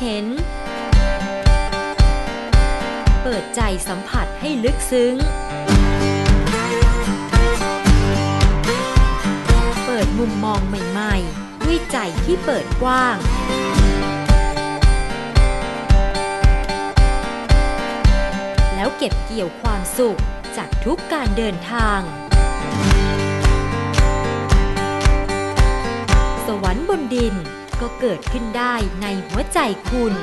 เห็น เปิดใจสัมผัสให้ลึกซึ้ง เปิดมุมมองใหม่ๆ ด้วยใจที่เปิดกว้าง แล้วเก็บเกี่ยวความสุขจากทุกการเดินทาง สวรรค์บนดิน ก็เกิดขึ้นได้ในหัวใจคุณ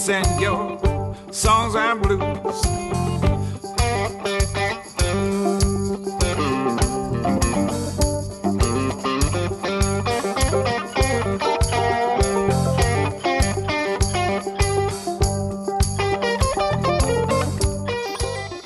dance and your songs and blues.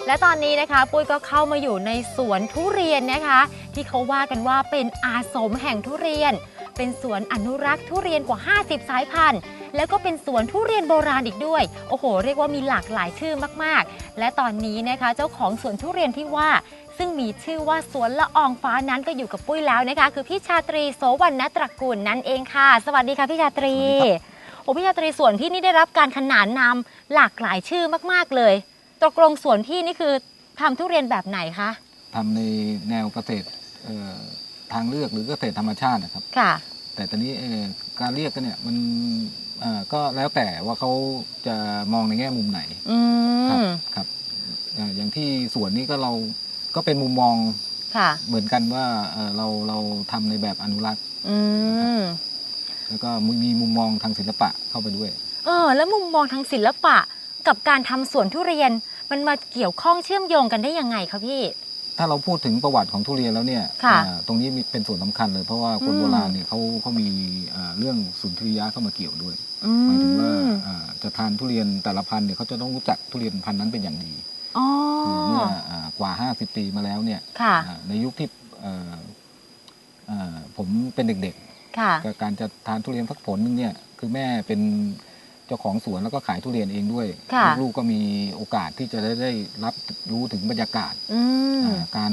และตอนนี้นะคะปุ้ยก็เข้ามาอยู่ในสวนทุเรียนนะคะ ที่เขาว่ากันว่าเป็นอาสมแห่งทุเรียน เป็นสวนอนุรักษ์ทุเรียนกว่า 50 สายพันธุ์ แล้วก็เป็นสวนทุเรียนโบราณอีกด้วย โอ้โห เรียกว่ามีหลากหลายชื่อมากๆ และตอนนี้นะคะเจ้าของสวนทุเรียนที่ว่า ซึ่งมีชื่อว่าสวนละอองฟ้านั้นก็อยู่กับปุ้ยแล้วนะคะ คือพี่ชาตรีโสวรรณตระกูลนั่นเองค่ะ สวัสดีค่ะพี่ชาตรีสวัสดีครับโอ้พี่ชาตรีสวนพี่นี่ได้รับการขนานนามหลากหลายชื่อมากๆเลยตกลงสวนพี่นี่คือทำทุเรียนแบบไหนคะทำในแนวเกษตรเอ่อทางเลือกหรือเกษตรธรรมชาตินะครับ ค่ะ แต่ตอนนี้เอ่อการเรียกกันเนี่ยมันเอ่อก็แล้วแต่ว่าเขาจะมองในแง่มุมไหนอืครับมครับเอ่ออย่างที่สวนนี้ก็เราก็เป็นมุมมองค่ะเหมือนกันว่าเอ่อเราเราทำในแบบอนุรักษ์อืมแล้วก็มีมุมมองทางศิลปะเข้าไปด้วยเออแล้วมุมมองทางศิลปะกับการทำสวนทุเรียนมันมาเกี่ยวข้องเชื่อมโยงกันได้ยังไงคะพี่ ถ้าเราพูดถึงประวัติของทุเรียนแล้วเนี่ยค่ะอ่าตรงนี้มีเป็นส่วนสำคัญเลย เพราะว่าคนอืม โบราณเนี่ยเขาเขามีอ่าเรื่องสุนทรียะเข้ามาเกี่ยวด้วยอืหมายถึงว่ามอ่าจะทานทุเรียนแต่ละพันธุ์เนี่ยเขาจะต้องรู้จักทุเรียนพันธุ์นั้นเป็นอย่างดีอ๋อคือเมื่ออ่ากว่า 50 ปีมาแล้วเนี่ยค่ะ อ่าในยุคที่เอ่อเอ่อผมเป็นเด็กค่ะ ๆกับการจะทานทุเรียนสักผลนึงเนี่ยคือแม่เป็น เจ้าของสวนแล้วก็ขายทุเรียนเองด้วย ค่ะ ลูกๆก็มีโอกาสที่จะได้ได้รับรู้ถึงบรรยากาศอืมอ่าการ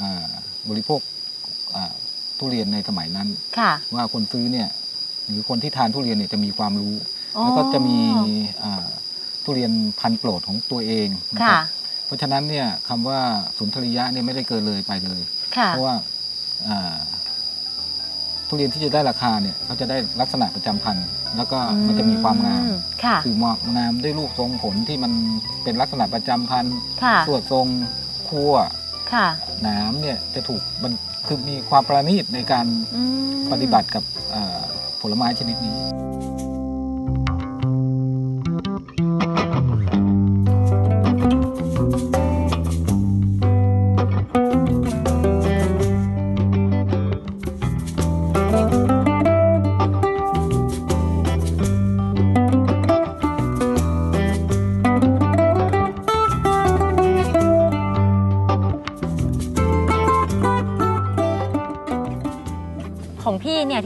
อ่าบริโภคอ่าทุเรียนในสมัยนั้น ค่ะว่าคนซื้อเนี่ยหรือคนที่ทานทุเรียนเนี่ยจะมีความรู้อ๋อแล้วก็จะมีอ่าทุเรียนพันธุ์โปรดของตัวเองนะคค่ะ รับเพราะฉะนั้นเนี่ยคำว่าสุนทรียะเนี่ยไม่ได้เกินเลยไปเลย ค่ะ เพราะว่าอ่า ทุเรียนที่จะได้ราคาเนี่ยเขาจะได้ลักษณะประจำพันธุ์แล้วก็มันจะมีความงามอืค่ะ คืองามด้วยรูปทรงผลที่มันเป็นลักษณะประจำพันธุ์ค่ะสวดทรงคั่วค่ะหนามเนี่ยจะถูกมันคือมีความประณีตในการอืม ปฏิบัติกับเอ่อผลไม้ชนิดนี้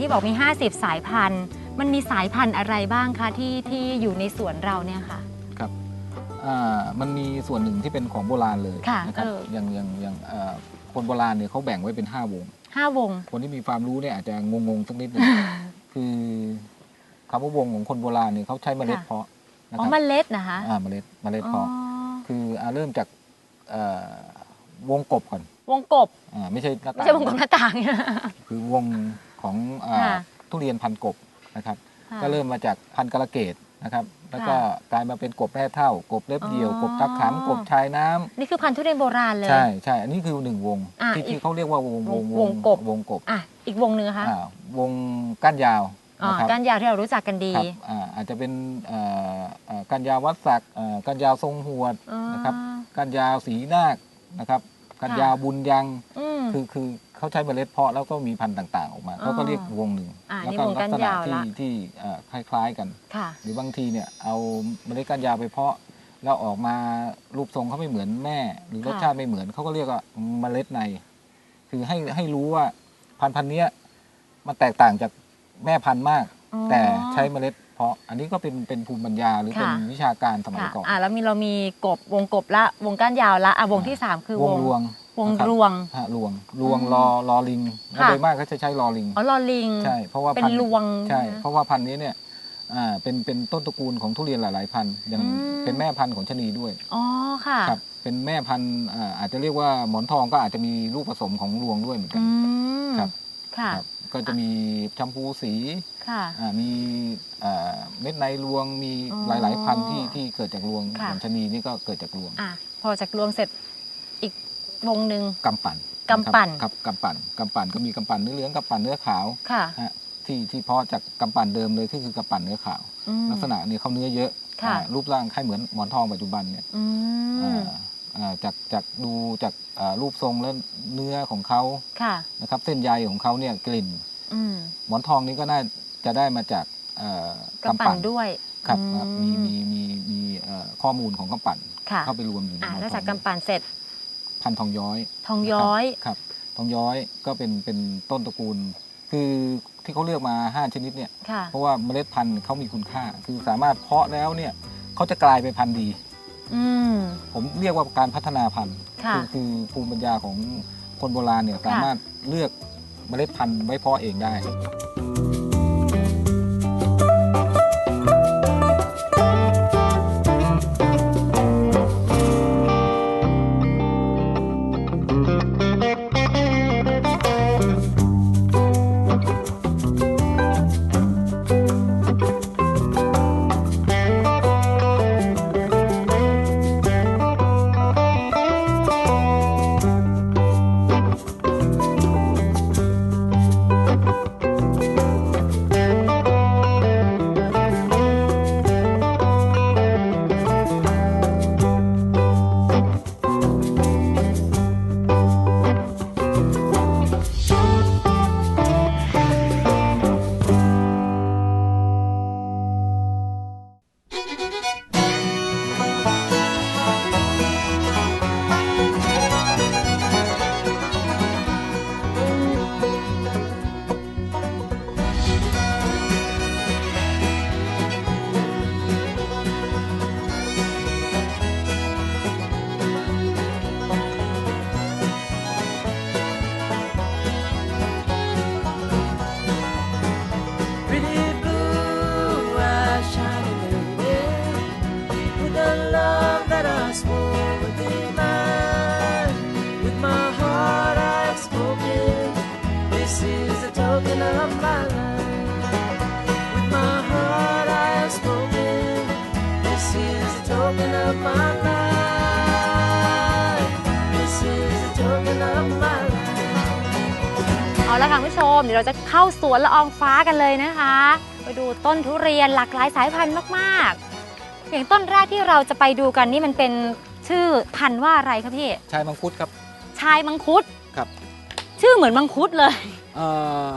ที่บอกมี 50 สายพันธุ์ มันมีสายพันธุ์อะไรบ้างคะที่ที่อยู่ในสวนเราเนี่ยค่ะ ครับเออ่ามันมีส่วนหนึ่งที่เป็นของโบราณเลยค่ะนะครับเออ อย่างอย่างอย่างเอ่อคนโบราณเนี่ยเขาแบ่งไว้เป็น 5 วง ห้าวง คนที่มีความรู้เนี่ยอาจจะงงๆสักนิดหนึง คือคำว่าวงของคนโบราณเนี่ยเขาใช้เมล็ดค่ะ เพาะนะอ๋คอรับเมันเล็ดนะคะอ่าเมล็ดเมล็ดเพาะอ๋อคืออ่าเริ่มจากเอ่อวงกบก่อนวงกบอ่าไม่ใช่หน้าไม่ต่างใช่วงกบหน้าต่าง คือวง ของอ่าค่ะทุเรียนพันธุ์กบนะครับ ค่ะ ก็เริ่มมาจากพันธุ์กระเกตนะครับ แล้วก็ค่ะกลายมาเป็นกบแร่เท่ากบเล็บเดี่ยว อ๋อ กบตักขังกบชายน้ำนี่คือพันธุ์ทุเรียนโบราณเลย ใช่ใช่อันนี้คือหนึ่งวงอะที่อีกที่เขาเรียกว่าวงวงวงกบ วงกบอะอีกวงหนึ่งนะคะอ่าวงก้านยาวอ๋อนะครับ ก้านยาวที่เรารู้จักกันดีครับอ่าอาจจะเป็นเอ่อเอ่อก้านยาววัดศักดิ์เอ่อก้านยาวทรงหวดอ๋อนะครับก้านยาวสีนาคนะครับก้านยาวบุญยัง อืม คือคือ เขาใช้เมล็ดเพาะแล้วก็มีพันธุ์ต่าง ๆ ออกมาอ๋อเขาก็เรียกวงหนึ่งอ่าแล้วนี่ก็วงลัก้านษณะยาวที่ละที่เอ่อคล้าย ๆ กันค่ะหรือบางทีเนี่ยเอาเมล็ดก้านยาวไปเพาะแล้วออกมารูปทรงเขาไม่เหมือนแม่ หรือรสค่ะชาติไม่เหมือนเขาก็เรียกว่าเมล็ดใน คือให้ให้รู้ว่าพันธุ์พันธุ์เนี้ยมันแตกต่างจากแม่พันธุ์มากอ๋อแต่ใช้เมล็ดเพาะอันนี้ก็เป็นเป็นภูมิปัญญาหรือเป็นค่ะวิชาการสมัยค่ะก่อนอะแล้วมีเรามีกบวงกบละวงก้านยาวละอะวงที่สามคือววงงรวง วงนะครับรวง ฮะรวงรวงอืมรอรอลิงแล้วค่ะ โดยมากเขาจะใช้รอลิง อ๋อลอลิง ใช่ เพราะว่าเป็นพันธุ์รวงใช่นะเพราะว่าพันธุ์นี้เนี่ยอ่าเป็นเป็นต้นตระกูลของทุเรียนหลาย ๆ พันธุ์อย่างอืม เป็นแม่พันธุ์ของชะนีด้วยอ๋อค่ะครับเป็นแม่พันธุ์อ่าอาจจะเรียกว่าหมอนทองก็อาจจะมีลูกผสมของรวงด้วยเหมือนกัอืน มครับ ค่ะครับก็จะมีชมพูสีค่ะ อ่ามีอ่าเม็ดในรวงมีอ๋อหลาย ๆ พันธุ์ที่ที่เกิดจากรวงค่ะ อย่างชะนีนี่ก็เกิดจากรวง อะพอจากรวงเสร็จอีก วงหนึ่งกำปั่นกำปั่นครับกำปั่นกำปั่นก็มีกำปั่นเนื้อเหลืองกำปั่นเนื้อขาวค่ะฮะที่ที่เพาะจากกำปั่นเดิมเลยที่คือกำปั่นเนื้อขาวอืมลักษณะนี้เขาเนื้อเยอะค่ะอ่ารูปร่างคล้ายเหมือนหมอนทองปัจจุบันเนี่ยอืมอ่าอ่าจากจากดูจากอ่ารูปทรงและเนื้อของเขาค่ะนะครับ เส้นใยของเขาเนี่ยกลิ่นอืมหมอนทองนี้ก็น่าจะได้มาจากเอ่อกำปั่นด้วยครับอืครับมีมีมีมีเอ่อข้อมูลของกำปั่นค่ะเข้าไปรวมอยู่ในอะหมอนแล้วทจากองกำปั่นเสร็จ พันธุ์ทองย้อยทองย้อยนะครับครับ ทองย้อยก็เป็นเป็นต้นตระกูล คือที่เขาเลือกมา 5 ชนิดเนี่ยค่ะเพราะว่าเมล็ดพันธุ์เขามีคุณค่า คือสามารถเพาะแล้วเนี่ยเขาจะกลายเป็นพันธุ์ดีอืมผมเรียกว่าการพัฒนาพันธุ์ค่ะอคือภูมิปัญญาของคนโบราณเนี่ยสามารถเลือกเมล็ดพันธุ์ไว้เพาะเองได้ เอาละค่ะคุณผู้ชม เดี๋ยวเราจะเข้าสวนละอองฟ้ากันเลยนะคะ ไปดูต้นทุเรียนหลากหลายสายพันธุ์มากๆ อย่างต้นแรกที่เราจะไปดูกันนี่มันเป็นชื่อพันธุ์ว่าอะไรครับพี่ ชายมังคุดครับ ชายมังคุดครับ ชื่อเหมือนมังคุดเลยเอ่อ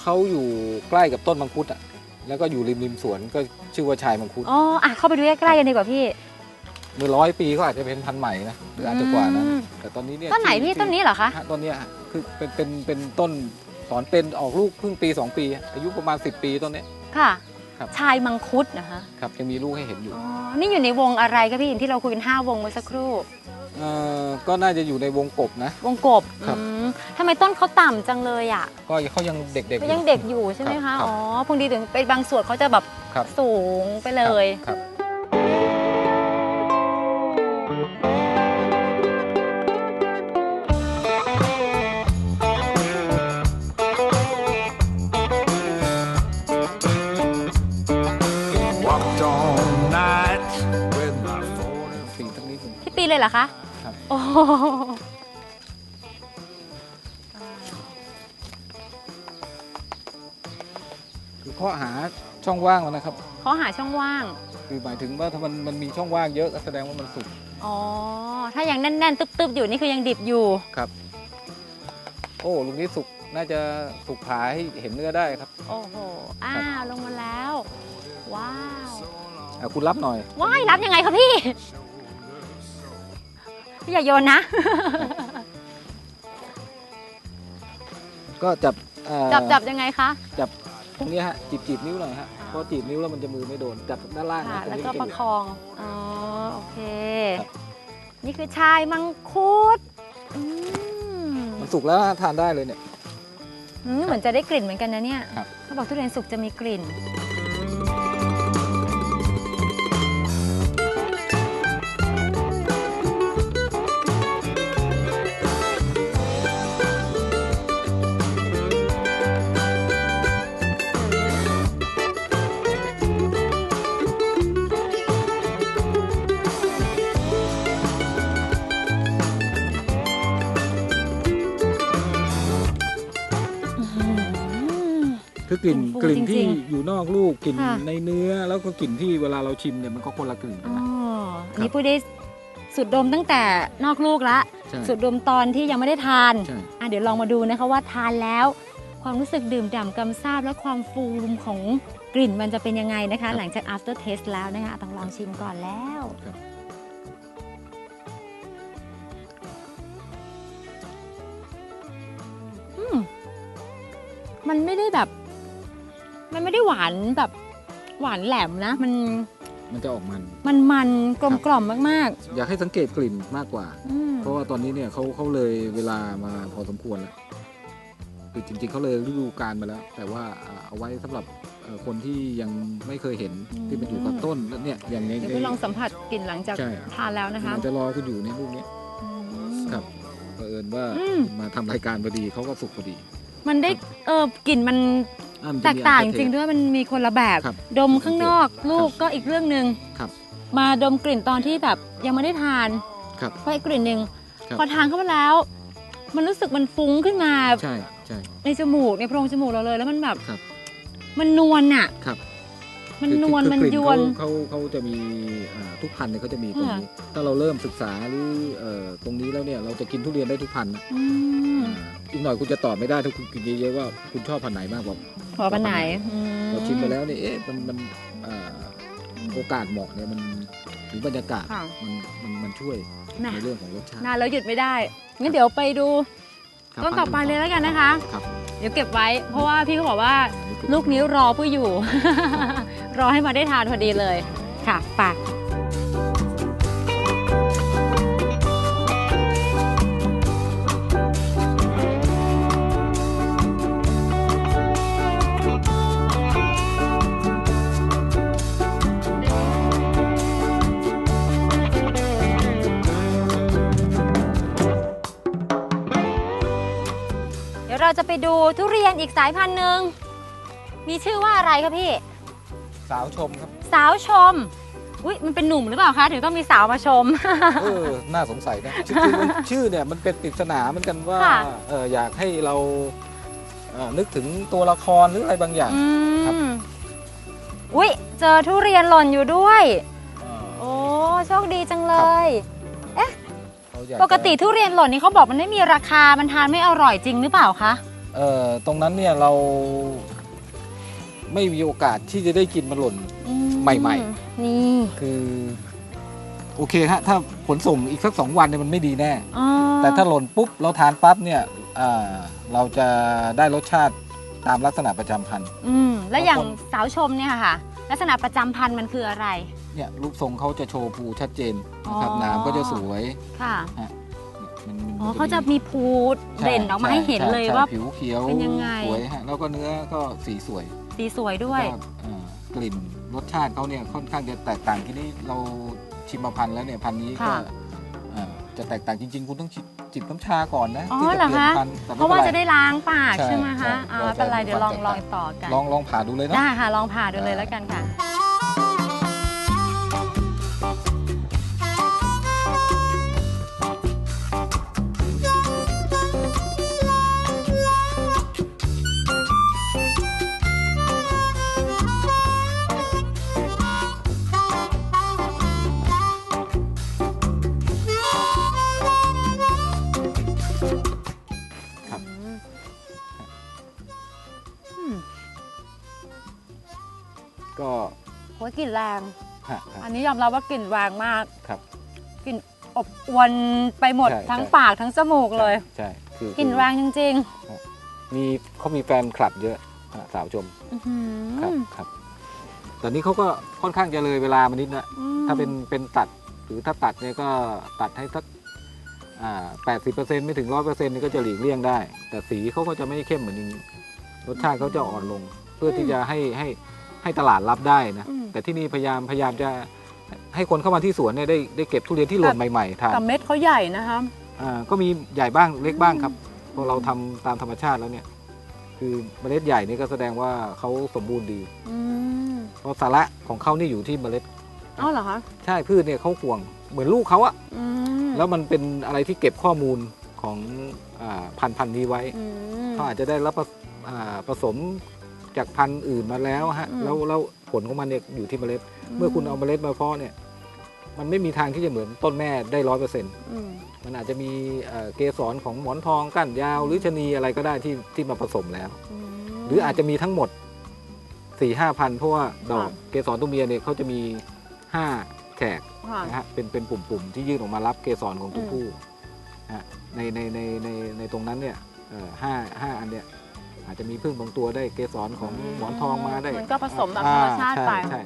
เขาอยู่ใกล้กับต้นมังคุดอะ แล้วก็อยู่ริมริมสวนก็ชื่อว่าชายมังคุด อ๋ออะเข้าไปดูใกล้ๆกันดีกว่าพี่เมื่อร้อยปีก็อาจจะเป็นพันธุ์ใหม่นะหรืออาจจะกว่านั้นอืมแต่ตอนนี้เนี่ยต้นไหนพี่ที่ต้นนี้เหรอคะฮะต้นเนี้ยฮะคือเป็นเป็นเป็นต้น สอนเป็นออกลูกเพิ่งปี 2 ปี อายุประมาณ 10 ปีต้นเนี้ย ค่ะ ครับ ชายมังคุดนะคะครับยังมีลูกให้เห็นอยู่อ๋อ นี่อยู่ในวงอะไรคะพี่ที่เราคุยกันห้าวงเมื่อสักครู่ เอ่อก็น่าจะอยู่ในวงกบนะ วงกบครับ อืมทำไมต้นเขาต่ำจังเลยอะก็เขายังเด็กๆอ เขายังเด็กอยู่ใช่ไหมครัคะบครับอ๋อพงดีถึงเป็นบางส่วนเขาจะแบบครับสูงไปเลย ครับ เลยเหรอคะครับ โอ้โหคือข้อหาช่องว่างแล้วนะครับ เขาหาช่องว่าง คือหมายถึงว่าถ้ามันมันมีช่องว่างเยอะก็แสดงว่ามันสุก อ๋อ ถ้ายังแน่นๆ ตึบๆ อยู่นี่คือยังดิบอยู่ครับโอ้ลุงนี้สุกน่าจะสุกผาให้เห็นเนื้อได้ครับโอ้โห อ้าว ลงมาแล้ว ว้าวเอาคุณรับหน่อย ว้ายรับยังไงคะพี่ พี่อย่าโยนนะ ก็จับเอ่อจับจับยังไงคะจับตรงนี้ฮะจีบจีบนิ้วหน่อยฮะเพราะจีบนิ้วแล้วมันจะมือไม่โดนจับด้านล่างค่ะนะตรงแล้วนี้ก็มันจะประเหลืคออง อ๋อ โอเค ครับ นี่คือชายมังคุดอืมมันสุกแล้วทานได้เลยเนี่ย อืมเหมือนจะได้กลิ่นเหมือนกันนะเนี่ยครับ เขาบอกทุเรียนสุกจะมีกลิ่น คือกลิ่นฟูกลิ่นจริที่ง อยู่นอกลูกกลิ่นค่ะ ในเนื้อ แล้วก็กลิ่นที่เวลาเราชิมเนี่ยมันก็คนละกลิ่นกันอ๋อนะ อันนี้พูดได้สูดดมตั้งแต่นอกลูกละใช่ สูดดมตอนที่ยังไม่ได้ทานใช่ อะเดี๋ยวลองมาดูนะคะว่าทานแล้ว ความรู้สึกดื่มด่ำกำซาบและความฟูมของกลิ่นมันจะเป็นยังไงนะคะ หลังจาก after taste แล้วนะคะอะต้องลองชิมก่อนแล้ว ครับ อืมมันไม่ได้แบบ มันไม่ได้หวานแบบหวานแหลมนะ มันมันจะออกมัน มันมันกลมกล่อมมากอยากให้สังเกตกลิ่นมากกว่าๆอืมเพราะว่าตอนนี้เนี่ยเขาเขาเลยเวลามาพอสมควรแล้วคือจริง ๆเขาเลยฤดูกาลมาแล้ว แต่ว่าอ่าเอาไว้สำหรับเอ่อคนที่ยังไม่เคยเห็นที่มันอยู่กับต้นแล้วเนี่ยอย่างใน เดี๋ยวไปลองสัมผัสกลิ่นหลังจากใช่ ทานแล้วนะคะมันจะรอคุณอยู่ในรูปนี้อืม ครับเผอิญว่าอืม มาทำรายการพอดีเขาก็สุกพอดี มันได้เออกลิ่นมัน อะมันแตจะกมีต่างอัจนเทริงๆด้วยมันมีคนละแบบ ครับดมข้างนอกลูกครับก็อีกเรื่องหนึ่งครับมาดมกลิ่นตอนที่แบบยังไม่ได้ทานครับก็อีกกลิ่นหนึ่งครับพอทานเข้ามาแล้ว มันรู้สึกมันฟุ้งขึ้นมา ใช่ใช่ในจมูกในโพรงจมูกเราเลย แล้วมันแบบครับ มันนวลอะครับ มันคือนวลคือมันกลิ่ยวนเขาเขาเขาจะมีอ่าทุกพันธุ์เนี่ยเขาจะมีตรงค่ะนี้ ถ้าเราเริ่มศึกษาหรือเอ่อตรงนี้แล้วเนี่ยเราจะกินทุเรียนได้ทุกพันธุ์นะอืมอ่าอีกหน่อยคุณจะตอบไม่ได้ถ้าคุณกินเยอะๆว่าคุณชอบพันธุ์ไหนมากกว่าขอปันไหนอืมเราชิมไปแล้วเนี่ยเอ๊ะมันมันอ่าโอกาสเหมาะเนี่ยมันหรือบรรยากาศค่ะมันมันมันช่วยน่ะในเรื่องของรสชาตินานแล้วหยุดไม่ได้งั้นเดี๋ยวไปดูครับต้นต่อไปเลยแล้วกันนะคะครับเดี๋ยวเก็บไว้ เพราะว่าพี่เขาบอกว่าอันนี้คือลูกนี้รอเพื่ออยู่ รอให้มาได้ทานพอดีเลยค่ะไปเดี๋ยวเราจะไปดูทุเรียนอีกสายพันธุ์หนึ่ง มีชื่อว่าอะไรคะพี่ สาวชมครับ สาวชม อุ้ยมันเป็นหนุ่มหรือเปล่าคะ ถึงต้องมีสาวมาชม เออ น่าสงสัยนะชื่อชื่อมันชื่อเนี่ยมันเป็นปริศนาเหมือนกันว่าค่ะ เอออยากให้เราเอ่อนึกถึงตัวละครหรืออะไรบางอย่าง อืครับ มอุ้ยเจอทุเรียนหล่นอยู่ด้วย เอ่อโอ้โชคดีจังเลย เขาอยาจะปกติทุเรียนหล่นนี่เขาบอกมันไม่มีราคา มันทานไม่อร่อยจริงหรือเปล่าคะ เอ่อตรงนั้นเนี่ยเรา ไม่มีโอกาสที่จะได้กินมันหล่นอืใหม่นี่คือ โอเคฮะถ้าขนส่งอีกสักสองวันเนี่ยมันไม่ดีแน่อ๋อแต่ถ้าหล่นปุ๊บเราทานปั๊บเนี่ยอ่าเราจะได้รสชาติตามลักษณะประจำพันธุ์อืมแล้วอย่างบางคนสาวชมเนี่ยค่ะ ลักษณะประจำพันธุ์มันคืออะไร เนี่ยรูปทรงเขาจะโชว์ภูชัดเจนนะครับอ๋อหน้ำก็จะสวยค่ะฮะมันมันอ๋อมันเขาจะมีพูดใช่เด่นออกมาให้เห็นช่เลยใช่ว่าผิวเขียวเป็นยังไงสวยฮะแล้วก็เนื้อก็สีสวย สีสวยด้วยแล้วก็เอ่อกลิ่นรสชาติเขาเนี่ยค่อนข้างจะแตกต่างที่นี่เราชิมมาพันธุ์แล้วเนี่ยพันธุ์นี้ก็ค่ะเอ่อจะแตกต่างจริง ๆ คุณต้องจิบจิบน้ำชาก่อนนะอ๋อที่จะเหรอเปลี่ยนคะ พันธุ์แต่เพไม่ราะว่าป็นจะได้ล้างปากใช่ใช่ไหมใช่คะอ่าเราไม่เป็นไรจะเดี๋ยวลองความลองแตกต่างต่อกัน ลองลองผ่าดูเลยเนาะ ได้ค่ะ ลองผ่าดูเลยแล้วกันค่ะ กลิ่นแรง ฮะฮะ อันนี้ยอมรับว่ากลิ่นแรงมากครับกลิ่นอบอวนไปหมดใช่ทั้งใช่ ปากทั้งจมูกเลยใช่คือกลิ่นแรงจริงมีเขามีแฟนคลับเยอะฮะสาวชมๆอื้อหือครับครับแต่นี้เขาก็ค่อนข้างจะเลยเวลามานิดนะ อืมถ้าเป็นเป็นตัดหรือถ้าตัดเนี่ยก็ตัดให้สักอ่าแปดสิบเปอร์เซ็นต์ไม่ถึงร้อยเปอร์เซ็นต์นี่ก็จะหลีกเลี่ยงได้ แต่สีเขาก็จะไม่เข้มเหมือนอย่างนี้รสชาติเขาจะอ่อนลง เพื่อที่จะให้ให้ให้ตลาดรับได้นะ อืม แต่ที่นี่พยายามพยายามจะให้คนเข้ามาที่สวนเนี่ยได้ได้เก็บทุเรียนที่หล่นใหม่ๆทานแต่เม็ดเขาใหญ่นะคะอ่าก็มีใหญ่บ้างเล็กบ้างครับพอเราทำตามธรรมชาติแล้วเนี่ย คือเมล็ดใหญ่นี่ก็แสดงว่าเขาสมบูรณ์ดีอืมเพราะสาระของเขานี่อยู่ที่เมล็ดเอ้าเหรอคะใช่พืชเนี่ยเขาห่วงเหมือนลูกเขาอะอืมแล้วมันเป็นอะไรที่เก็บข้อมูลของอาพันธุ์พันธุ์นี้ไว้อืมเขาอาจจะได้รับผสอ่าผสม จากพันธุ์อื่นมาแล้วฮะอืมแล้วแล้วผลของมันเนี่ยอยู่ที่เมล็ด เมื่อคุณเอาเมล็ดมาเพาะเนี่ย มันไม่มีทางที่จะเหมือนต้นแม่ได้ร้อยเปอร์เซ็นต์อืมมันอาจจะมีเอ่อเกสรของหมอนทองก้านยาว หรือชะนีอะไรก็ได้ที่ที่มาผสมแล้วมหรืออาจจะมีทั้งหมด4ี่ห้าพันเพราะว่าดอกค่ะเกสรตัวเมียเนี่ยเขาจะมีห้าแฉกค่ะนะฮะเป็นเป็นปุ่มๆที่ยื่นออกมารับเกสรของตัวอืมผู้นะฮะในในในในในตรงนั้นเนี่ยเอ่อห้าห้าอันเนี่ย อาจจะมีพึ่งบางตัวได้เกสรของหมอนทองมาได้มันก็ผสมแบบธรรมชาติไปอ่ใช่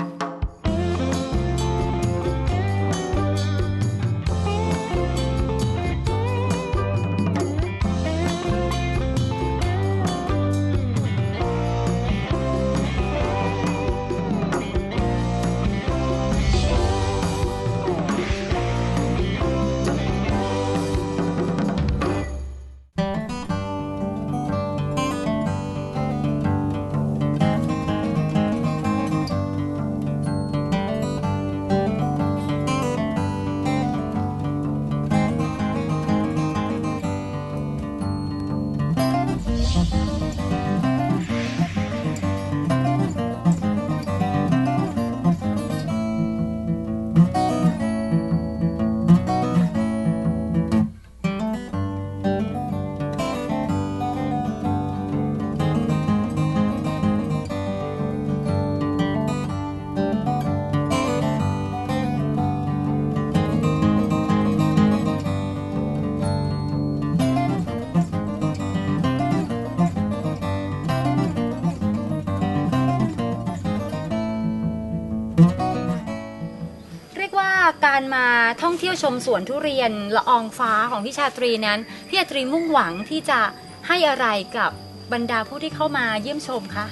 ท่องเที่ยวชมสวนทุเรียนละอองฟ้าของพี่ชาตรีนั้นพี่ชาตรีมุ่งหวังที่จะให้อะไรกับบรรดาผู้ที่เข้ามาเยี่ยมชมคะ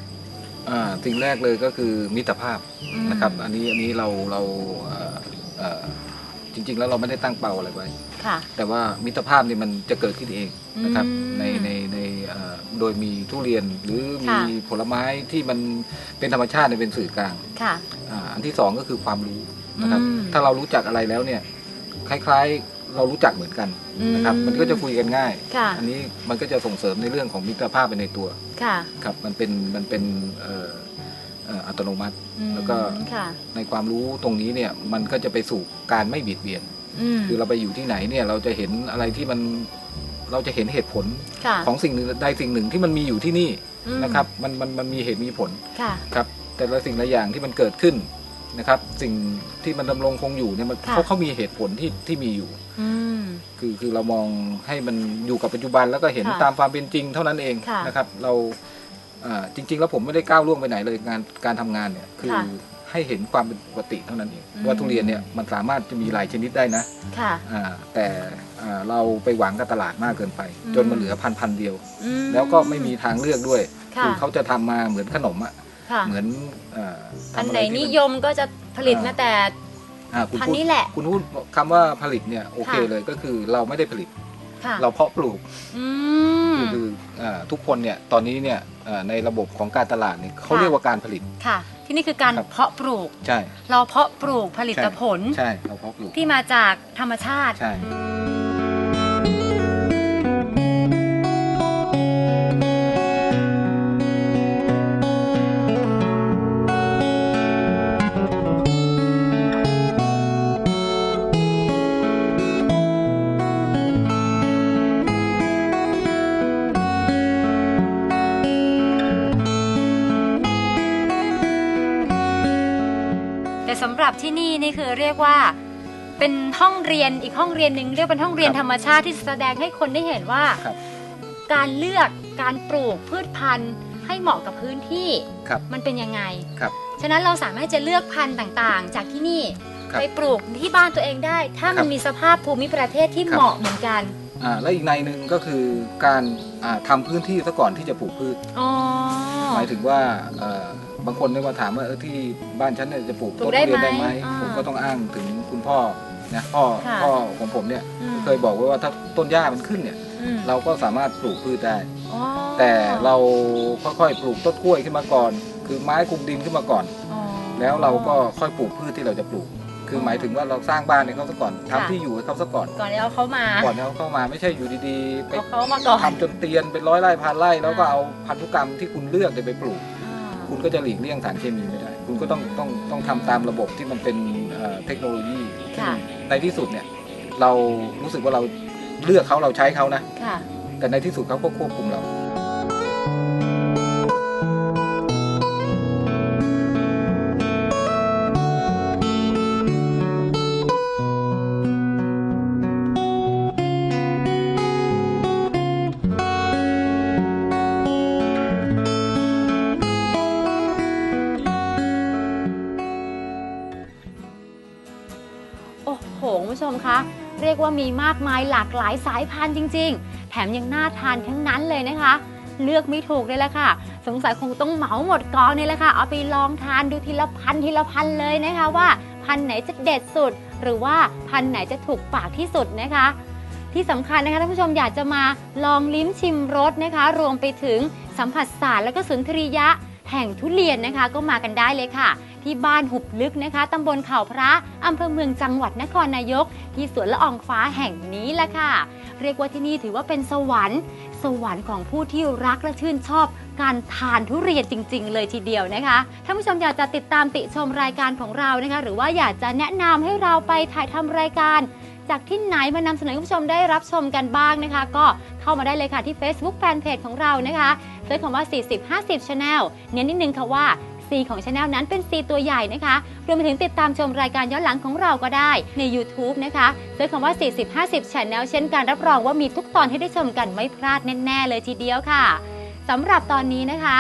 อ่าสิ่งแรกเลยก็คือมิตรภาพอืมนะครับ อันนี้อันนี้เราเราเอ่อเอ่อจริง ๆ แล้วเราไม่ได้ตั้งเป้าอะไรไว้ ค่ะ แต่ว่ามิตรภาพนี่มันจะเกิดขึ้นเองนะครับอืมในในในเอ่อโดยมีทุเรียนหรือมีค่ะผลไม้ที่มันเป็นธรรมชาติเนี่ยเป็นสื่อกลางค่ะ อ่าอันที่สองก็คือความรู้ นะครับอืมถ้าเรารู้จักอะไรแล้วเนี่ยคล้ายๆเรารู้จักเหมือนกันนะครับอืมมันก็จะคุยกันง่ายค่ะอันนี้มันก็จะส่งเสริมในเรื่องของมิตรภาพไปในตัวค่ะครับมันเป็นมันเป็นเอ่อเอ่ออัตโนมัติอืมแล้วก็ค่ะในความรู้ตรงนี้เนี่ยมันก็จะไปสู่การไม่เบียดเบียนอืมคือเราไปอยู่ที่ไหนเนี่ยเราจะเห็นอะไรที่มันเราจะเห็นเหตุผลค่ะของสิ่งหนึ่งใดสิ่งหนึ่งที่มันมีอยู่ที่นี่อืมนะครับ มันมันมันมีเหตุมีผลค่ะครับ แต่ละสิ่งละอย่างที่มันเกิดขึ้น นะครับ สิ่งที่มันดำรงคงอยู่เนี่ยมันค่ะ เขาเขามีเหตุผลที่ที่มีอยู่ อืม คือคือเรามองให้มันอยู่กับปัจจุบันแล้วก็เห็นค่ะตามความเป็นจริงเท่านั้นเองค่ะนะครับ เราอ่าจริง ๆ แล้วผมไม่ได้ก้าวล่วงไปไหนเลยงานการทำงานเนี่ยคือค่ะให้เห็นความเป็นปกติเท่านั้นเองอืม ว่าทุเรียนเนี่ยมันสามารถจะมีหลายชนิดได้นะค่ะ อ่าแต่อ่าเราไปหวังกับตลาดมากเกินไป อืม จนมันเหลือพันพันเดียว อืมแล้วก็ไม่มีทางเลือกด้วยค่ะอเขาจะทำมาเหมือนขนมอะ ค่ะ เหมือนอ่าอันทำะไหนรที่นิมัยมก็จะผลิตมาแต่ อ่าคุณพันพูดนี้แหละคุณพูดคำว่าผลิตเนี่ยโอเคค่ะ เลยก็คือเราไม่ได้ผลิต ค่ะเราเพาะปลูกอืม คือคืออ่าทุกคนเนี่ยตอนนี้เนี่ยอ่าในระบบของการตลาดเนี่ยเขาค่ะ เรียกว่าการผลิต ค่ะ ที่นี่คือการครับ เพาะปลูก ใช่ เราเพาะปลูกผลิตผลใช่เราเพาะปลูกที่มาจากธรรมชาติ ใช่แรับที่นี่นี่คือเรียกว่าเป็นห้องเรียนอีกห้องเรียนหนึ่งเรียกเป็นห้องเรียนครับธรรมชาติที่แสดงให้คนได้เห็นว่า ครับ การเลือกการปลูกพืชพันธุ์ ให้เหมาะกับพื้นที่ครับมันเป็นยังไง ครับ ฉะนั้นเราสามารถจะเลือกพันธุ์ต่างๆ จากที่นี่ครับ ไปปลูกที่บ้านตัวเองได้ ถ้ามันครับมีสภาพภูมิประเทศที่ครับเหมาะเหมือนกันอ่าและอีกในหนึ่งก็คือการอ่าทำพื้นที่ซะก่อนที่จะปลูกพืช อ๋อหมายถึงว่าเอ่อ บางคนเนี่ยมาถามว่าเออที่บ้านฉันเนี่ยจะปลูกปลูต้กนได้ทุเรียนได้ไหมไหมอ่าผมก็ต้องอ้างถึงคุณพ่อนะพ่อค่ะพ่อของผมเนี่ยอืม เคยบอกไว้ว่าถ้าต้นหญ้ามันขึ้นเนี่ย อืมเราก็สามารถปลูกพืชได้ อ๋อแต่เราค่อยๆปลูกต้นกล้วยขึ้นมาก่อน คือไม้คลุมดินขึ้นมาก่อน อ๋อ แล้วเราก็ค่อยปลูกพืชที่เราจะปลูก คือหมายถึงว่าเราสร้างบ้านให้เขาซะก่อนค่ะทำที่อยู่ให้เขาซะก่อน ก่อนที่เอาเขามาก่อนที่เขาเข้ามาไม่ใช่อยู่ดีๆ ไปเอาเขามาก่อน ทำจนเตียนเป็นร้อยไร่พันไร่แล้วก็อ่า เอาพันธุกรรมที่คุณเลือกเนี่ยไปปลูก อ่า คุณก็จะหลีกเลี่ยงสารเคมีไม่ได้ คุณก็ต้องต้องต้องทำตามระบบที่มันเป็นเอ่อเทคโนโลยีค่ะในที่สุดเนี่ยเรารู้สึกว่าเราเลือกเขาเราใช้เขานะ ค่ะ แต่ในที่สุดเขาก็ควบคุมเรา ว่ามีมากมายหลากหลายสายพันธุ์จริง ๆ แถมยังน่าทานทั้งนั้นเลยนะคะ เลือกไม่ถูกเลยละค่ะ สงสัยคงต้องเหมาหมดกองนี่แหละค่ะ เอาไปลองทานดูทีละพันทีละพันเลยนะคะว่าพันธุ์ไหนจะเด็ดสุด หรือว่าพันธุ์ไหนจะถูกปากที่สุดนะคะ ที่สำคัญนะคะท่านผู้ชมอยากจะมาลองลิ้มชิมรสนะคะ รวมไปถึงสัมผัสศาสตร์และก็สุนทรียะ แห่งทุเรียนนะคะ ก็มากันได้เลยค่ะ ที่บ้านหุบลึกนะคะตำบลเขาพระอำเภอเมืองจังหวัดนครนายก ที่สวนละอองฟ้าแห่งนี้แหละค่ะ เรียกว่าที่นี่ถือว่าเป็นสวรรค์ สวรรค์ของผู้ที่รักและชื่นชอบ การทานทุเรียนจริง ๆ เลยทีเดียวนะคะท่านผู้ชมอยากจะติดตามติชมรายการของเรานะคะ หรือว่าอยากจะแนะนำให้เราไปถ่ายทำรายการ จากที่ไหนมานำเสนอให้คุณผู้ชมได้รับชมกันบ้างนะคะ ก็เข้ามาได้เลยค่ะที่ Facebook Fanpage ของเรานะคะเซิร์ชคำว่า 40 50 Channel เน้นนิดนึงค่ะว่า C ของ Channel นั้นเป็น C ตัวใหญ่นะคะ รวมไปถึงติดตามชมรายการย้อนหลังของเราก็ได้ใน YouTube นะคะเซิร์ชคำว่า 40 50 Channel เช่นการรับรองว่ามีทุกตอนให้ได้ชมกันไม่พลาดแน่ๆเลยทีเดียวค่ะสำหรับตอนนี้นะคะ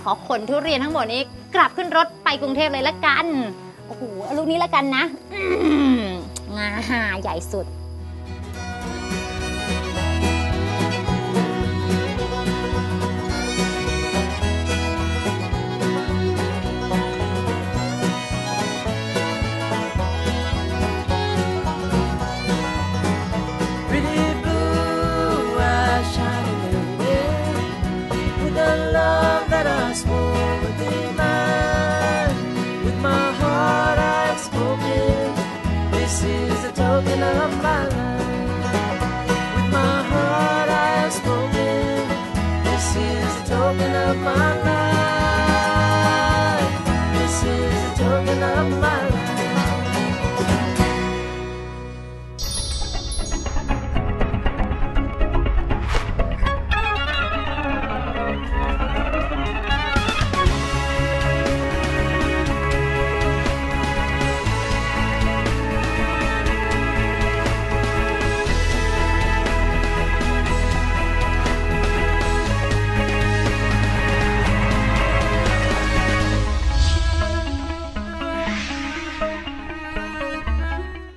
ขอขนทุเรียนทั้งหมดนี้กลับขึ้นรถไปกรุงเทพเลยละกัน โอ้โหเอาลูกนี้ละกันนะ อืมงาใหญ่สุด of